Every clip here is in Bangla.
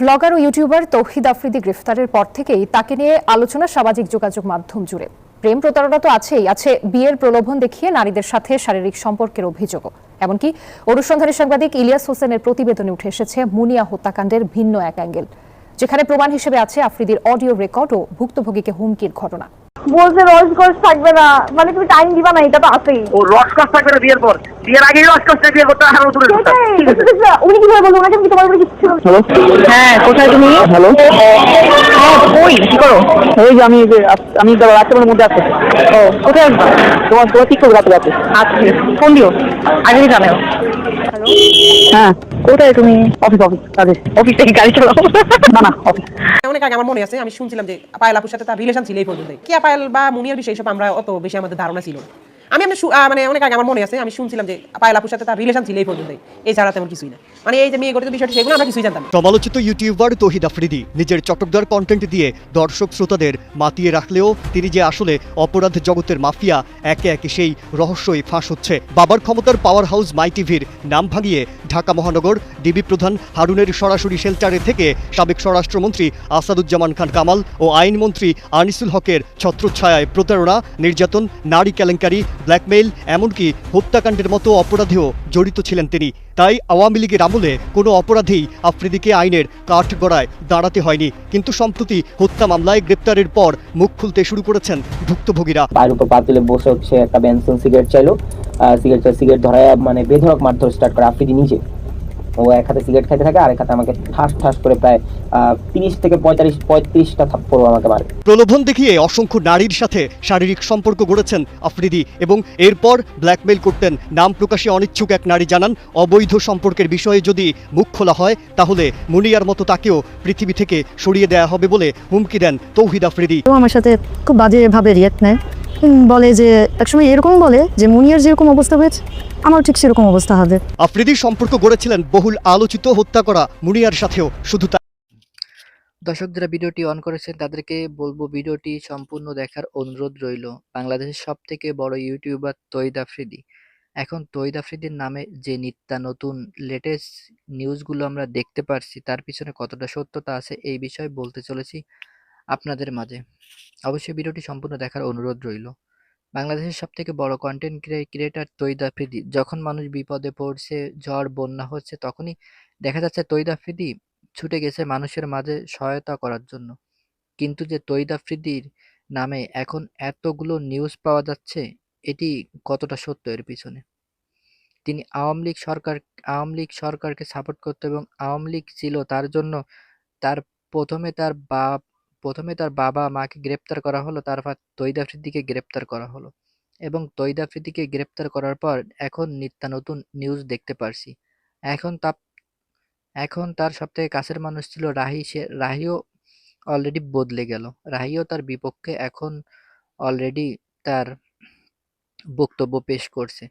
ব্লগার ও ইউটিউবার তৌহিদ আফ্রিদি গ্রেফতারের পর থেকেই তাকে নিয়ে আলোচনা সামাজিক যোগাযোগ মাধ্যম জুড়ে। প্রেম প্রতারণা তো আছেই আছে বিয়ের প্রলোভন দেখিয়ে নারীদের সাথে শারীরিক সম্পর্কের অভিযোগও। এমনকি অনুসন্ধানী সাংবাদিক ইলিয়াস হোসেনের প্রতিবেদনে উঠে এসেছে মুনিয়া হত্যাকাণ্ডের ভিন্ন এক অ্যাঙ্গেল যেখানে প্রমাণ হিসেবে আছে আফ্রিদির অডিও রেকর্ড ও ভুক্তভোগীকে হুমকির ঘটনা। বলছে রস গস থাকবে না মানে তুমি টাইম দিবা না এটা তো আছেই। ও রস থাকবে না বিয়ের পর? বিয়ের আগেই রস কস বিয়ে করতে হারো দূরে। উনি কীভাবে বলব ওনাকে আমি তোমার উপরে কিছু হ্যাঁ কোথায় তুমি? হ্যালো হ্যাঁ কই? কি করো? এই যে আমি আমি মধ্যে আসছি ও কোথায়? আসবা তোমার তোমার ঠিক করব রাতে রাতে আসছি ফোন দিও। আগে জানাও। হ্যাঁ। কোথায় তুমি? অফিস অফিস কাজে অফিস থেকে গাড়ি চালাও। না না অফিস অনেক আগে আমার মনে আছে আমি শুনছিলাম যে পায়েল আপুর সাথে তার রিলেশন ছিল এই পর্যন্ত কি পায়েল বা মুনিয়ার বিষয়ে সব আমরা অত বেশি আমাদের ধারণা ছিল আমি আহ, মানে অনেক আগে আমার মনে আছে আমি শুনছিলাম যে পায়েল আপুর সাথে তার রিলেশন ছিল এই পর্যন্ত এছাড়া তেমন কিছুই না। মানে এই যে মেয়ে গঠিত বিষয়টি সেগুলো আমরা কিছুই জানতাম সমালোচিত ইউটিউবার তহিদ আফ্রিদি নিজের চটকদার কন্টেন্ট দিয়ে দর্শক শ্রোতাদের মাতিয়ে রাখলেও তিনি যে আসলে অপরাধ জগতের মাফিয়া একে একে সেই রহস্যই ফাঁস হচ্ছে। বাবার ক্ষমতার পাওয়ার হাউস মাই টিভির নাম ভাঙিয়ে ঢাকা মহানগর ডিবি প্রধান হারুনের সরাসরি শেল্টারে থেকে সাবেক স্বরাষ্ট্রমন্ত্রী আসাদুজ্জামান খান কামাল ও আইনমন্ত্রী আনিসুল হকের ছত্রছায়ায় প্রতারণা নির্যাতন নারী কেলেঙ্কারি ব্ল্যাকমেইল, এমনকি হত্যাকাণ্ডের মতো অপরাধেও জড়িত ছিলেন তিনি। তাই আওয়ামী লীগের আমলে কোনো অপরাধেই আফ্রিদিকে আইনের কাঠগড়ায় দাঁড়াতে হয়নি। কিন্তু সম্প্রতি হত্যা মামলায় গ্রেপ্তারের পর মুখ খুলতে শুরু করেছেন ভুক্তভোগীরা। পায়ের উপর পা তুলে বসে সে একটা বেনসন সিগারেট চাইলো। সিগারেট সিগারেট ধরায় মানে বেধরক মারধর স্টার্ট করে আফ্রিদি নিজে। ও এক হাতে সিগারেট খাইতে থাকে আর এক হাতে আমাকে ঠাস ঠাস করে প্রায় তিরিশ থেকে পঁয়তাল্লিশ পঁয়ত্রিশটা থাপ্পড় আমাকে মারে। প্রলোভন দেখিয়ে অসংখ্য নারীর সাথে শারীরিক সম্পর্ক গড়েছেন আফ্রিদি এবং এরপর ব্ল্যাকমেইল করতেন। নাম প্রকাশে অনিচ্ছুক এক নারী জানান অবৈধ সম্পর্কের বিষয়ে যদি মুখ খোলা হয় তাহলে মুনিয়ার মতো তাকেও পৃথিবী থেকে সরিয়ে দেয়া হবে বলে হুমকি দেন তৌহিদ আফ্রিদি। আমার সাথে খুব বাজেভাবে রিয়াক্ট নেয়। বলে যে একসময় এরকম বলে যে মুনিয়ার যেরকম অবস্থা হয়েছে আমার ঠিক সেরকম অবস্থা হবে। আফ্রিদির সম্পর্ক গড়েছিলেন বহুল আলোচিত হত্যা করা মুনিয়ার সাথেও শুধু তাই দর্শক যারা ভিডিওটি অন করেছেন তাদেরকে বলব ভিডিওটি সম্পূর্ণ দেখার অনুরোধ রইল। বাংলাদেশের সব থেকে বড় ইউটিউবার তৈদ আফ্রিদি। এখন তৈদ আফ্রিদির নামে যে নিত্যা নতুন লেটেস্ট নিউজগুলো আমরা দেখতে পারছি তার পিছনে কতটা সত্যতা আছে এই বিষয়ে বলতে চলেছি। আপনাদের মাঝে। অবশ্যই ভিডিওটি সম্পূর্ণ দেখার অনুরোধ রইল। বাংলাদেশের সব থেকে বড় কন্টেন্ট ক্রিয়েটার তৈদ আফ্রিদি। যখন মানুষ বিপদে পড়ছে, ঝড়, বন্যা হচ্ছে, তখনই দেখা যাচ্ছে তৈদ আফ্রিদি ছুটে গেছে মানুষের মাঝে সহায়তা করার জন্য। কিন্তু যে তৈদ আফ্রিদির নামে এখন এতগুলো নিউজ পাওয়া যাচ্ছে, এটি কতটা সত্য এর পিছনে? তিনি আওয়ামী লীগ সরকার, আওয়ামী লীগ সরকারকে সাপোর্ট করতো এবং আওয়ামী লীগ ছিল তার জন্য, তার প্রথমে তার বাপ প্রথমে তার বাবা মাকে গ্রেপ্তার করা হলো, তারপর তৈদ আফ্রিদিকে গ্রেপ্তার করা হলো এবং তৈদ আফ্রিদিকে গ্রেপ্তার করার পর এখন নিত্য নতুন নিউজ দেখতে পারছি। এখন তা এখন তার সবথেকে কাছের মানুষ ছিল রাহি। সে, রাহিও অলরেডি বদলে গেল। রাহিও তার বিপক্ষে এখন অলরেডি তার বক্তব্য পেশ করছে।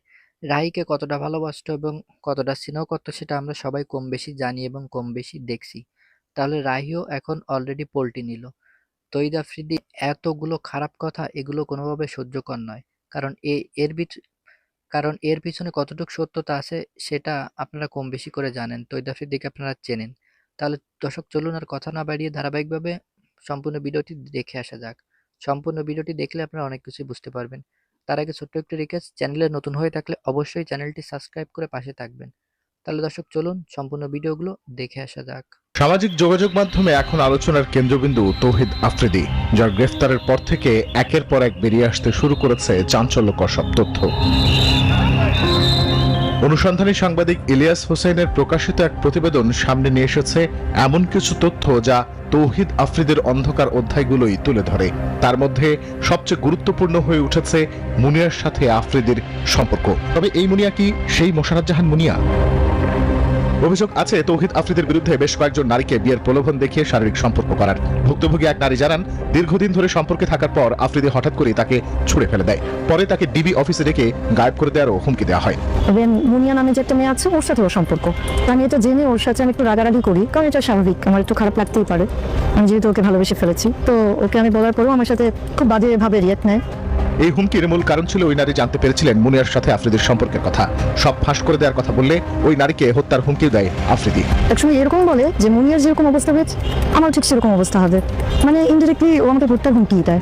রাহিকে কতটা ভালোবাসত এবং কতটা স্নেহ করতো সেটা আমরা সবাই কম বেশি জানি এবং কম বেশি দেখছি। তাহলে রাহিও এখন অলরেডি পল্টি নিল। তৈদ আফ্রিদি এতগুলো খারাপ কথা, এগুলো কোনোভাবে সহ্যকর নয়। কারণ এ, এর কারণ এর পিছনে কতটুকু সত্যতা আছে, সেটা আপনারা কম বেশি করে জানেন। তৈদ আফ্রিদিকে আপনারা চেনেন। তাহলে দর্শক, চলুন আর কথা না বাড়িয়ে ধারাবাহিকভাবে সম্পূর্ণ ভিডিওটি দেখে আসা যাক। সম্পূর্ণ ভিডিওটি দেখলে আপনারা অনেক কিছুই বুঝতে পারবেন। তার আগে ছোট্ট একটি রিকোয়েস্ট চ্যানেলে নতুন হয়ে থাকলে অবশ্যই চ্যানেলটি সাবস্ক্রাইব করে পাশে থাকবেন। তাহলে দর্শক, চলুন সম্পূর্ণ ভিডিওগুলো দেখে আসা যাক। সামাজিক যোগাযোগ মাধ্যমে এখন আলোচনার কেন্দ্রবিন্দু তৌহিদ আফ্রিদি, যার গ্রেফতারের পর থেকে একের পর এক বেরিয়ে আসতে শুরু করেছে চাঞ্চল্যকর সব তথ্য। অনুসন্ধানী সাংবাদিক ইলিয়াস হোসেনের প্রকাশিত এক প্রতিবেদন সামনে নিয়ে এসেছে এমন কিছু তথ্য যা তৌহিদ আফ্রিদের অন্ধকার অধ্যায়গুলোই তুলে ধরে। তার মধ্যে সবচেয়ে গুরুত্বপূর্ণ হয়ে উঠেছে মুনিয়ার সাথে আফ্রিদির সম্পর্ক। তবে এই মুনিয়া কি সেই মোশাররফ জাহান মুনিয়া? অভিযোগ আছে, তৌহিদ আফ্রিদের বিরুদ্ধে বেশ কয়েকজন নারীকে বিয়ের প্রলোভন দেখিয়ে শারীরিক সম্পর্ক করার। ভুক্তভোগী এক নারী জানান, দীর্ঘদিন ধরে সম্পর্কে থাকার পর আফ্রিদি হঠাৎ করে তাকে ছুড়ে ফেলে দেয়। পরে তাকে ডিবি অফিসে রেখে গায়েব করে দেওয়ারও হুমকি দেওয়া হয়। মুনিয়া নামে যে একটা মেয়ে আছে, ওর সাথে ওর সম্পর্ক আমি এটা জেনে ওর সাথে আমি একটু রাগারাগি করি, কারণ এটা স্বাভাবিক। আমার একটু খারাপ লাগতেই পারে। আমি যেহেতু ওকে ভালোবেসে ফেলেছি, তো ওকে আমি বলার পরেও আমার সাথে খুব বাজেভাবে রিয়াক্ট নেয়। এই হুমকির মূল কারণ ছিল ওই নারী জানতে পেরেছিলেন মুনিয়ার সাথে আফ্রিদির সম্পর্কের কথা। সব ফাঁস করে দেওয়ার কথা বললে ওই নারীকে হত্যার হুমকি দেয় আফ্রিদি। একসময় এরকম বলে যে মুনিয়ার যেরকম অবস্থা হয়েছে, আমার ঠিক সেরকম অবস্থা হবে। মানে ইনডিরেক্টলি ও আমাকে হত্যার হুমকি দেয়।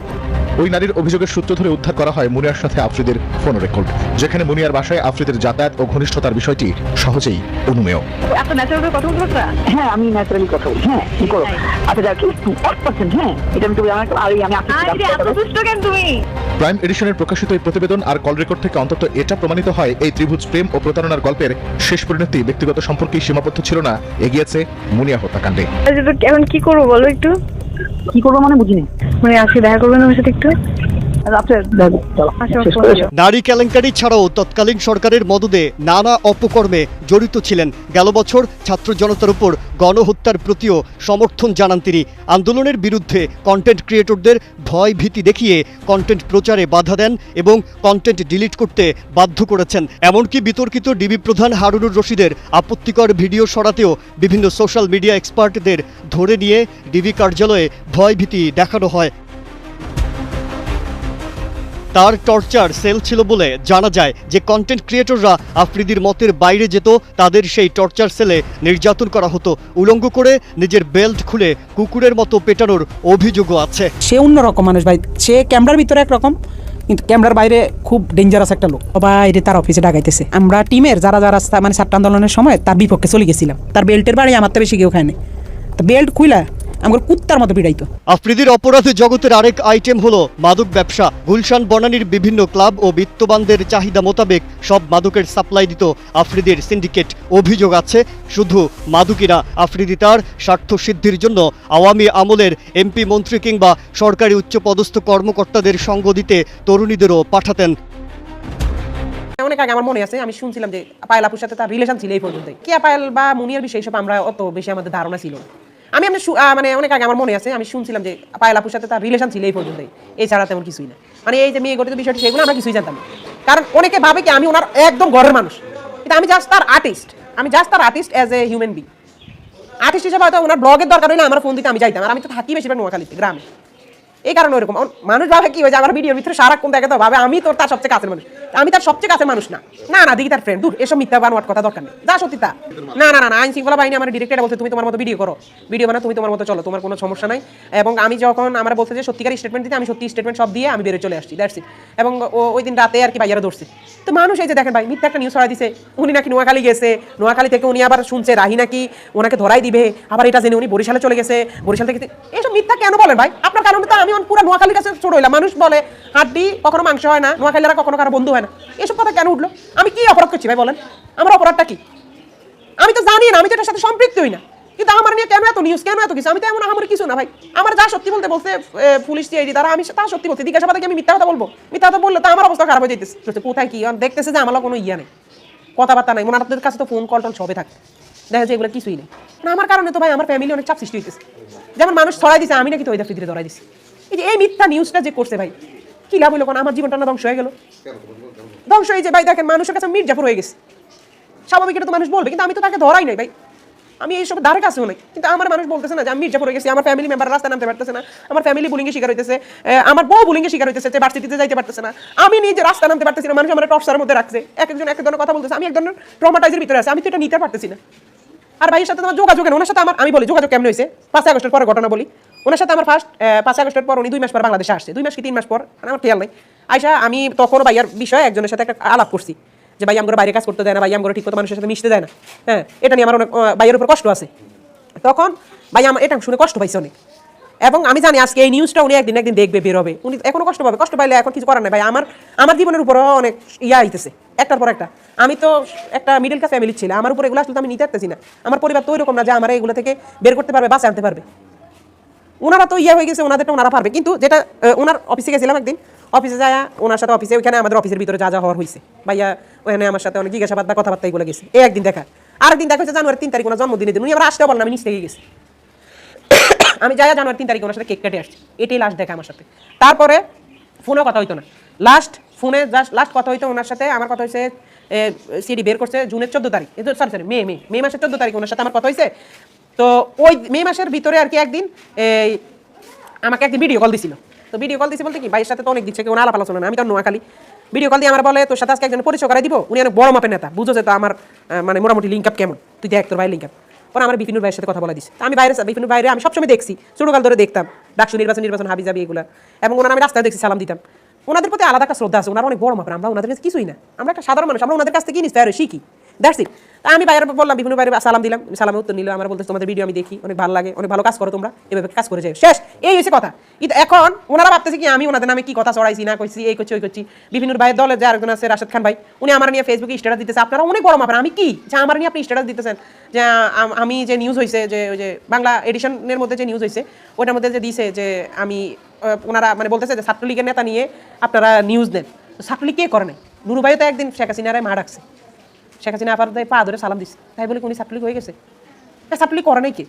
ওই নারীর অভিযোগের সূত্র ধরে উদ্ধার করা হয় মুনিয়ার সাথে আফ্রিদের ফোন রেকর্ড। যেখানে মুনিয়ার বাসায় আফ্রিদের যাতায়াত ও ঘনিষ্ঠতার বিষয়টি সহজেই অনুমেয়। এত ন্যাচারাল কথা বলতে পারছ হ্যাঁ আমি ন্যাচারালি কথা বলি হ্যাঁ কি করো? আচ্ছা এক পার্সেন্ট হ্যাঁ এটা আমি আমি আপনি এত কেন তুমি? প্রাইম এডিশনের প্রকাশিত এই প্রতিবেদন আর কল রেকর্ড থেকে অন্তত এটা প্রমাণিত হয় এই ত্রিভুজ প্রেম ও প্রতারণার গল্পের শেষ পরিণতি ব্যক্তিগত সম্পর্কেই সীমাবদ্ধ ছিল না এগিয়েছে মুনিয়া হত্যাকাণ্ডে। এখন কি করব বলো একটু? কি করব মানে বুঝিনি। মানে আজকে দেখা করবেন আমার সাথে একটু? নারী কেলেঙ্কারি ছাড়াও তৎকালীন সরকারের মদদে নানা অপকর্মে জড়িত ছিলেন। গেল বছর ছাত্র জনতার উপর গণহত্যার প্রতিও সমর্থন জানান তিনি। আন্দোলনের বিরুদ্ধে কন্টেন্ট ক্রিয়েটরদের ভয় ভীতি দেখিয়ে কন্টেন্ট প্রচারে বাধা দেন এবং কন্টেন্ট ডিলিট করতে বাধ্য করেছেন। এমনকি বিতর্কিত ডিবি প্রধান হারুনুর রশিদের আপত্তিকর ভিডিও সরাতেও বিভিন্ন সোশ্যাল মিডিয়া এক্সপার্টদের ধরে নিয়ে ডিবি কার্যালয়ে ভয় ভীতি দেখানো হয়। তার টর্চার সেল ছিল বলে জানা যায় যে কন্টেন্ট ক্রিয়েটররা আফ্রিদির মতের বাইরে যেত, তাদের সেই টর্চার সেলে নির্যাতন করা হতো। উলঙ্গ করে নিজের বেল্ট খুলে কুকুরের মতো পেটানোর অভিযোগও আছে। সে অন্যরকম মানুষ ভাই। সে ক্যামেরার ভিতরে একরকম, কিন্তু ক্যামেরার বাইরে খুব ডেঞ্জারাস একটা লোক। বাইরে তার অফিসে ডাকাইতেছে। আমরা টিমের যারা যারা মানে ছাত্র আন্দোলনের সময় তার বিপক্ষে চলে গেছিলাম। তার বেল্টের বাড়ি আমার তো বেশি কেউ খায়নি তো বেল্ট খুইলা আমার কুত্তার মতো পিড়াইতো আফ্রিদির অপরাধ জগতের আরেক আইটেম হলো মাদক ব্যবসা। গুলশান বনানীর বিভিন্ন ক্লাব ও বিত্তবানদের চাহিদা মোতাবেক সব মাদকের সাপ্লাই দিত আফ্রিদির সিন্ডিকেট। অভিযোগ আছে শুধু মাদকই না আফ্রিদি তার স্বার্থ সিদ্ধির জন্য আওয়ামী আমলের এমপি মন্ত্রী কিংবা সরকারি উচ্চপদস্থ কর্মকর্তাদের সঙ্গ দিতে তরুণীদেরও পাঠাতেন। অনেক আগে আমার মনে আছে আমি শুনছিলাম যে পায়েল আপুর সাথে তার রিলেশন ছিল এই পর্যন্ত কে পায়েল বা মুনিয়ার বিষয়ে সব আমরা অত বেশি আমাদের ধারণা ছিল না। আমি আমি মানে অনেক আগে আমার মনে আছে, আমি শুনছিলাম যে পায়েল সাথে তার রিলেশন ছিল এই পর্যন্তই। এছাড়া তেমন কিছুই না। মানে এই যে মেয়ে গঠিত বিষয়টি, সেগুলো আমরা কিছুই জানতাম না। কারণ অনেকে ভাবে কি আমি ওনার একদম ঘরের মানুষ। কিন্তু আমি জাস্ট তার আর্টিস্ট আমি জাস্ট তার artist as a human being artist হিসেবে হয়তো ওনার ব্লগের দরকার হলে আমার ফোন দিতে আমি যাইতাম। আর আমি তো থাকি বেশিরভাগ নোয়াখালীতে, গ্রামে। এই কারণে ওরকম। মানুষ ভাবে কি হয়েছে আমার ভিডিওর ভিতরে সারাক্ষণ দেখে তো ভাবে, আমি তোর তার সবচেয়ে কাছের মানুষ। আমি তার সবচেয়ে কাছের মানুষ না। না না, দিদি তার ফ্রেন্ড দূর, এসব মিথ্যা বানোয়ার কথা দরকার নেই। যা সত্যি তা। না না না আইন শৃঙ্খলা বাহিনী আমার ডিরেক্টর বলছে, তুমি তোমার মতো ভিডিও করো। ভিডিও বানা তুমি তোমার মতো চলো, তোমার কোনো সমস্যা নাই। এবং আমি যখন আমার বলছে যে সত্যিকার স্টেটমেন্ট দিতে, আমি সত্যি স্টেটমেন্ট সব দিয়ে আমি বেরোয় চলে আসছি দ্যাটস ইট এবং ওই দিন রাতে আর কি ভাইয়ারা ধরছে তো মানুষ এই যে দেখেন ভাই, মিথ্যা একটা নিউজ ছড়া দিছে। উনি নাকি নোয়াখালী গেছে। নোয়াখালী থেকে উনি আবার শুনছে, রাহি নাকি ওনাকে ধরাই দিবে। আবার এটা জেনে উনি বরিশালে চলে গেছে। বরিশাল থেকে এইসব মিথ্যা কেন বলেন ভাই? আপনার কারণে তো আমি পুরো নোয়াখালীর কাছে ছোট হইলাম। মানুষ বলে, হাড্ডি, কখনো মাংস হয় না, নোয়াখালীরা কখনো কারও বন্ধু হয় না। এসব কথা কেন উঠল? আমি কি অপরাধ করছি ভাই বলেন? আমার অপরাধটা কি? আমি তো জানি না, আমি তো এটার সাথে সম্পৃক্ত হই না। কিন্তু আমার নিয়ে কেন এত নিউজ কেন এত কিছু? আমি তো এমন আমার কিছু না ভাই। আমার যা সত্যি বলতে বলছে পুলিশ সিআইডি তারা আমি তা সত্যি বলছি। জিজ্ঞাসাবাদে কি আমি মিথ্যা কথা বলব? মিথ্যা কথা বললে তো আমার অবস্থা খারাপ হয়ে যেতেছে কোথায় কি? দেখতেছে যে আমার কোনো ইয়া নেই। কথাবার্তা নাই। ওনাদের কাছে তো ফোন কল টল সবে থাকে। দেখা যায় এগুলো কিছুই নেই। না আমার কারণে তো ভাই আমার ফ্যামিলি অনেক চাপ সৃষ্টি হইতেছে। যেমন মানুষ ছড়াই দিছে, আমি নাকি তো ওই ফিদিরে ধরাই দিছি। এই যে এই মিথ্যা নিউজটা যে করছে ভাই, কি লাভ হইল? কোন আমার জীবনটা না ধ্বংস হয়ে গেল। ধ্বংস হয়ে যে ভাই, দেখেন মানুষের কাছে মির্জাফর হয়ে গেছে। স্বাভাবিক এটা তো মানুষ বলবে, কিন্তু আমি তো তাকে ধরাই নাই ভাই। আমি এইসব ধারে কাছেও নাই। কিন্তু আমার মানুষ বলতেছে না যে আমি মির্জাপুর হয়ে গেছি, আমার ফ্যামিলি মেম্বার রাস্তা নামতে পারতেছে না, আমার ফ্যামিলি বুলিংয়ে শিকার হইতেছে আমার বউ বুলিংয়ে শিকার হইতেছে যে ভার্সিটিতে যাইতে পারতেছে না। আমি নিজে রাস্তা নামতে পারতেছি না, মানুষ আমার টপসার মধ্যে রাখছে। এক একজন এক এক ধরনের কথা বলতেছে। আমি এক ধরনের ট্রমাটাইজের ভিতরে আছে, আমি তো এটা নিতে পারতেছি না। আর ভাইয়ের সাথে তোমার যোগাযোগ। ওনার সাথে আমার আমি বলি, যোগাযোগ কেমন হয়েছে? পাঁচই আগস্টের পরে ঘটনা বলি। ওনার সাথে আমার ফার্স্ট পাঁচ আগস্টের পর উনি দুই মাস পর বাংলাদেশে আসছে। দুই মাস কি তিন মাস পর? আমার খেয়াল নাই। আইসা আমি তখন ভাইয়ার বিষয়ে একজনের সাথে একটা আলাপ করছি, যে ভাই আমরা বাইরে কাজ করতে দেয় না, ভাই আমরা ঠিক মতো মানুষের সাথে মিশতে দেয় না। হ্যাঁ এটা নিয়ে আমার অনেক ভাইয়ের উপর কষ্ট আছে। তখন ভাই আমার এটা শুনে কষ্ট পাইছে অনেক। এবং আমি জানি আজকে এই নিউজটা উনি একদিন একদিন দেখবে, বের হবে। উনি এখনও কষ্ট পাবে। কষ্ট পাইলে এখন কিছু করার নাই ভাই। আমার আমার জীবনের উপরও অনেক ইয়া আইতেছে, একটার পর একটা। আমি তো একটা মিডল ক্লাস ফ্যামিলির ছিল আমার উপর এগুলো আসলে আমি নিতে পারতেছি না। আমার পরিবার তো ওইরকম না যে আমার এগুলো থেকে বের করতে পারবে বাঁচা আনতে পারবে। ওনারা তো ইয়ে হয়ে গেছে ওনাদেরটা ওনারা পারবে। কিন্তু যেটা ওনার অফিসে গেছিলাম একদিন। অফিসে যায় ওনার সাথে অফিসে ওইখানে আমাদের অফিসের ভিতরে যা যা হওয়ার হয়েছে ভাইয়া ওখানে আমার সাথে অনেক জিজ্ঞাসাবাদ বা কথাবার্তা এগুলো গেছে। এই একদিন দেখা। আরেকদিন দেখা হচ্ছে জানুয়ারি তিন তারিখ, ওনার জন্মদিনের দিন। উনি আবার আসতে বললাম আমি নিচ থেকে গেছি। আমি যাই জানুয়ারি তিন তারিখ ওনার সাথে কেক কেটে আসছি, এটাই লাস্ট দেখা আমার সাথে। তারপরে ফোনেও কথা হইতো না। লাস্ট ফোনে জাস্ট লাস্ট কথা হইতো ওনার সাথে, আমার কথা হয়েছে সিডি বের করছে জুনের চোদ্দ তারিখ। সরি সরি মে মে মে মাসের চোদ্দ তারিখ ওনার সাথে আমার কথা হয়েছে তো ওই মে মাসের ভিতরে আর কি একদিন এই আমাকে একদিন ভিডিও কল দিছিল। তো ভিডিও কল দিয়েছি বলতে কি, ভাইয়ের সাথে তো অনেক দিচ্ছে কেউ আলাপ আলোচনা না আমি তো নোয়াখালী। ভিডিও কল দিয়ে আমার বলে, তোর সাথে আজকে একজন পরিচয় করাই দিব, উনি অনেক বড় মাপের নেতা, বুঝো যে তো আমার মানে মোটামুটি লিঙ্ক আপ কেমন। তুই দেখ তোর ভাই লিঙ্ক আপ পরে আমার বিপিনুর ভাইয়ের সাথে কথা বলা দিস আমি বাইরে বিপিনুর বাইরে আমি সবসময় দেখছি। ছোটকাল ধরে দেখতাম। ডাকসু নির্বাচন নির্বাচন, হাবি যাবি এগুলো। এবং ওনার আমি রাস্তায় দেখছি, সালাম দিতাম। ওনাদের প্রতি আলাদা একটা শ্রদ্ধা আছে। ওনারা অনেক বড় মাপের আমরা ওনাদের কাছে কিছুই না। আমরা একটা সাধারণ মানুষ। আমরা ওনাদের কাছ থেকে হই শিখি। ইট তা আমি বাইরে বললাম বিভিন্ন বাইরে সালাম দিলাম সালামে উত্তর নিলাম, আমার বলতে তোমাদের ভিডিও আমি দেখি, অনেক ভালো লাগে, অনেক ভালো কাজ করো তোমরা, এভাবে কাজ করে যাও। শেষ, এই হয়েছে কথা। কিন্তু এখন ওনারা ভাবতেছে কি, আমি ওনাদের নামে কি কথা চড়াইছি না কইছি, এই করছি, ওই করছি। বিভিন্ন ভাইয়ের দলে যে আরেকজন আছে, রাশেদ খান ভাই, উনি আমার নিয়ে ফেসবুকে স্ট্যাটাস দিতেছে। আপনারা অনেক বড় মাপের, আমি কি? যে আমার নিয়ে আপনি স্ট্যাটাস দিতেছেন। যে আমি যে নিউজ হয়েছে যে ওই যে বাংলা এডিশনের মধ্যে যে নিউজ হয়েছে ওইটার মধ্যে যে দিছে যে আমি ওনারা মানে বলতেছে যে ছাত্রলীগের নেতা নিয়ে আপনারা নিউজ দেন। ছাত্রলীগ কে করে নাই? নুরু ভাইও তো একদিন শেখ হাসিনারে মা ডাকছে। শেখ হাসিনা আপার পা ধরে সালাম দিচ্ছে তাই বলে উনি ছাত্রলীগ হয়ে গেছে? সাপ্লি করে নাকি